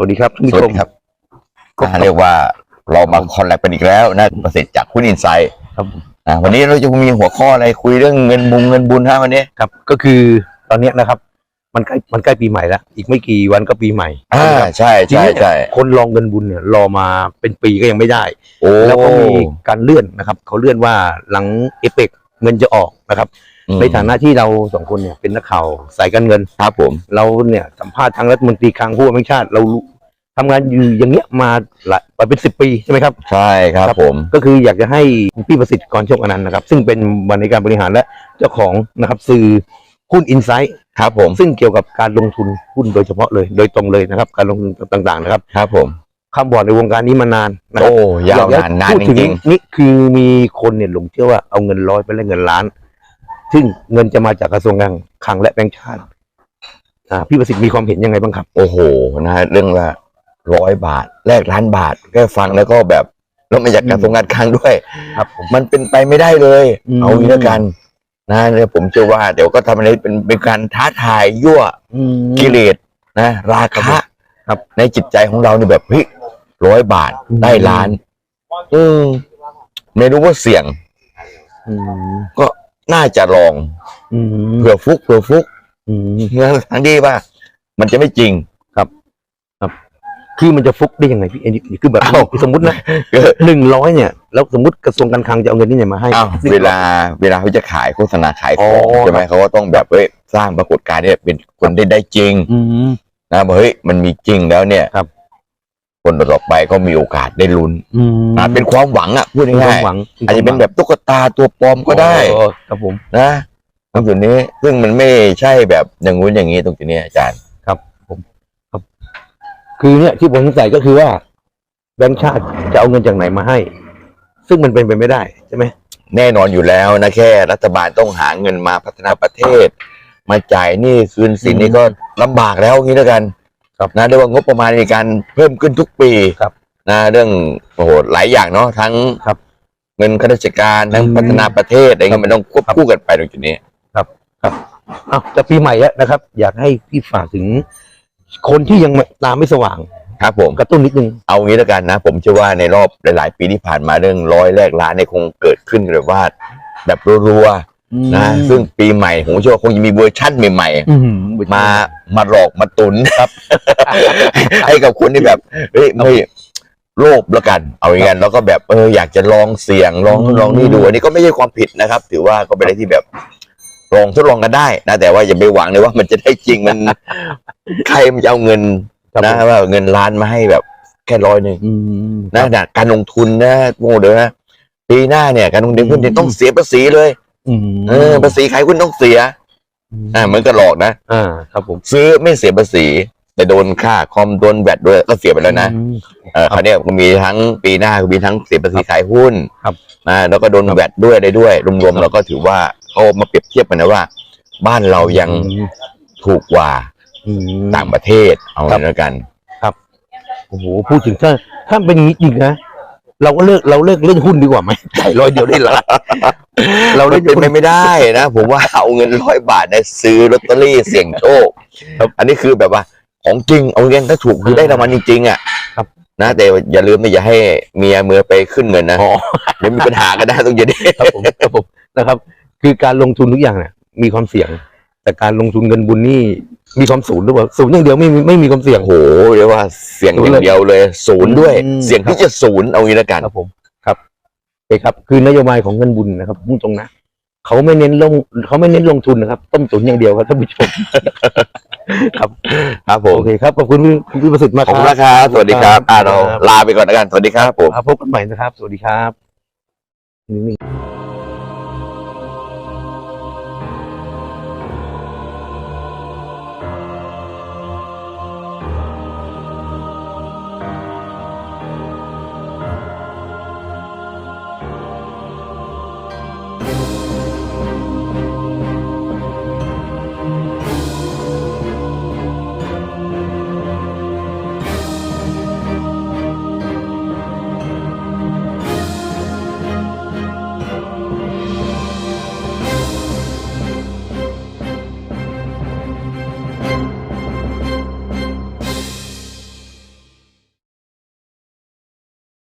วัสดีครับท่านผู้สวัชสมดีครับอ่าเรียกว่าเรามาคอนแลบกันอีกแล้วนะประสิทธิ์จากคุณอินไซด์ครับอ่าวันนี้เราจะมีหัวข้ออะไรคุยเรื่องเงินบุงเงินบุญฮะวันนี้ครับ ก็คือตอนเนี้ยนะครับ มันใกล้มันใกล้ปีใหม่แล้วอีกไม่กี่วันก็ปีใหม่อ่านะครับใช่ทีใช่นี้ใช่คนรองเงินบุญเนี่ยรอมาเป็นปีก็ยังไม่ได้โอ้แล้วก็มีการเลื่อนนะครับเขาเลื่อนว่าหลังเอเปกเงินจะออกนะครับอืมในฐานะที่เราสองคนเนี่ยเป็นนักข่าวสายการเงินครับผม เราเนี่ยสัมภาษณ์ทางรัฐมนตรีคลังผู้ว่าแห่งชาติเรารู้ ทำงานอยู่อย่างเงี้ยมาหลายมาเป็นสิบปีใช่ไหมครับ ใช่ครับผม ก็คืออยากจะให้พี่ประสิทธิ์กรโชคอนันต์นะครับ ซึ่งเป็นบรรณาธิการบริหารและเจ้าของนะครับสื่อหุ้นอินไซต์ครับผม ซึ่งเกี่ยวกับการลงทุนหุ้นโดยเฉพาะเลย โดยตรงเลยนะครับ การลงทุนต่างๆ นะครับครับผมคำบอกในวงการนี้มานานนะครัโอ้บยาวอยกนานจะนานพูดจถึงริงนี่คือมีคนเนี่ยหลงเชื่อว่าเอาเงินร้อยไปแล้วเงินล้าน ซึ่งเงินจะมาจากกระทรวงการคลังและแบงก์ชาติอ่าพี่ประสิทธิ์มีความเห็นยังไงบ้างครับ ๆโอ้โหนะฮะเรื่องละ ร้อยบาท แลกล้านบาทแค่ฟังแล้วก็แบบแล้วมาจากกระทรวงการคลังด้วย ครับผม มันเป็นไปไม่ได้เลย อืม เอางี้แล้วกันนะเนี่ยผมเชื่อว่าเดี๋ยวก็ทำอะไรเป็นเป็นการท้าทายยั่วอืม กิเลสนะ ราครัคะบครับในจิตใจของเราเนี่ยแบบเฮ้ยร้อยบาทอืม ได้ล้าน อืมไม่รู้ว่าเสี่ยงอืมก็น่าจะลองอืมเผื่อฟุกเผื่อฟุกอืม ทั้งที่ว่า มันจะไม่จริง คือมันจะฟุกได้ยังไงพี่อันนี้คือแบบเอ้าสมมตินะก็หนึ่งร้อยเนี่ย แล้วสมมติกระทรวงการคลังจะเอาเงินที่ไหนมาให้อ้าวเวลาเวลาเขาจะขายโฆษณาขายของอ๋อใช่ไหมเขาก็ต้องแบบเฮ้ยสร้างปรากฏการณ์เนี่ยเป็นคนได้ได้จริงอืมนะบอกเฮ้ยมันมีจริงแล้วเนี่ยครับ คนต่อๆไปก็มีโอกาสได้ลุ้นอืมอะเป็นความหวังอะพูดมีควาง่ามยหวังๆอาจจะเป็นแบบตุ๊กตาตัวปลอมก็ได้อ๋อครับผมนะตรงจุดนี้ซึ่งมันไม่ใช่แบบอย่างงู้นอย่างนี้ตรงจุดนี้อาจารย์ คือเนี่ยที่ผมสงสัยก็คือว่าแบงก์ชาติจะเอาเงินจากไหนมาให้ ซึ่งมันเป็นไปไม่ได้ใช่ไหมแน่นอนอยู่แล้วนะแค่ รัฐบาลต้องหาเงินมาพัฒนาประเทศ มาจ่ายหนี้คืนสินนี่ก็ลำบากแล้วงี้แล้วกันครับนะเรียกว่างบประมาณในการเพิ่มขึ้นทุกปีครับนะเรื่องโอ้โหหลายอย่างเนาะทั้งครับเงินข้าราชการทั้งอืมพัฒนาประเทศอะไรเงี้ยมันต้องควบครับคู่กันไปตรงจุดนี้อ้าวจะปีใหม่แล้วนะครับ อยากให้พี่ฝากถึง คนที่ยังไม่ตามไม่สว่างครับผมกระตุ้นนิดนึงเอางี้แล้วกันนะ ผมเชื่อว่าในรอบหลาย ๆ ปีที่ผ่านมาเรื่องร้อยแรกล้านเนี่ยคงเกิดขึ้นแบบว่า แบบรัวๆนะซึ่งปีใหม่ผมเชื่อว่าคงจะมีเวอร์ชั่นใหม่อืมๆมามาหลอกมาตุนครับ ให้กับคนที่แบบเฮ้ยไม่โลภแล้วกัน เอาอย่างนั้นแล้วก็แบบเอออยากจะลองเสี่ยงลองนู่นลองนี่ดูอันนี้ก็ไม่ใช่ความผิดนะครับ ถือว่าก็เป็นอะไรที่แบบ ลองทดลองกันได้นะแต่ว่าอย่าไปหวังเลยว่ามันจะได้จริงมัน ใครมันจะเอาเงินครับนะผม ว่าเงินล้านมาให้แบบแค่ร้อยหนึ่งอืม นะนะการลงทุนนะโง่เด้อนะปีหน้าเนี่ยการลงทุนหุ้นเนี่ยต้องเสียภาษีเลยอืมเออภาษีขายหุ้นต้องเสียอ่าเหมือนกับหลอกนะอ่าครับผมซื้อไม่เสียภาษี แต่โดนค่าคอมโดนแวดด้วยก็เสียไปแล้วนะ อืม เออคราวเนี้ยก็มีทั้งปีหน้าก็มีทั้งเสียภาษีขายหุ้นครับนะแล้วก็โดนแวดด้วยอะไรด้วย รวมครัๆบเราก็ถือว่า เขามาเปรียบเทียบกันนะว่า บ้านเรายังถูกกว่าอืมต่างประเทศเอาครับแล้วกันโอ้โหพูดถึงถ้าถ้าเป็นอย่างนี้จริงนะเราก็เลิกเราเลิกเล่นหุ้นดีกว่าไหมจ่ายร้อยเดียวได้ล้านเราเราเล่เล่นนเป็นหุ้นไปไม่ได้นะผมว่าเอาเงินร้อยบาทเนี่ยซื้อลอตเตอรี่เสี่ยงโชคครับอันนี้คือแบบว่า ของจริงเอาเงินถ้าถูกคือได้รางวัลจริงๆอะครับนะแต่อย่าลืมนะอย่าให้เมียมือไปขึ้นเงินนะอ๋อเดี๋ยวมีปัญหากันได้ตรงนี้ครับผมครับผมนะครับ คือการลงทุนทุกอย่างเนี่ยมีความเสี่ยง แต่การลงทุนเงินบุญนี่มีความศูนย์หรือเปล่าศูนย์อย่างเดียวไม่มีไม่มีความเสี่ยงโอ้โหเรียกว่าเสี่ยงอย่างเดียวเลย ศูนย์ด้วยอืมเสี่ยงที่จะศูนย์เอางี้แล้วกันครับผมครับโอเคครับ คือนโยบายของเงินบุญนะครับพูดตรงนะเขาไม่เน้นลงเขาไม่เน้นลงทุนนะครับ ต้มตุ๋นอย่างเดียวครับท่านผู้ชมครับ ครับผมโอเคครับขอบคุณพี่พี่ประสิทธิ์มากขอบคคุณรัมากครับสวัสดีครับอ่าเราครับลาไปก่อนแล้วกันสวัสดีครับผมครับพบกันใหม่นะครับ สวัสดีครับนี่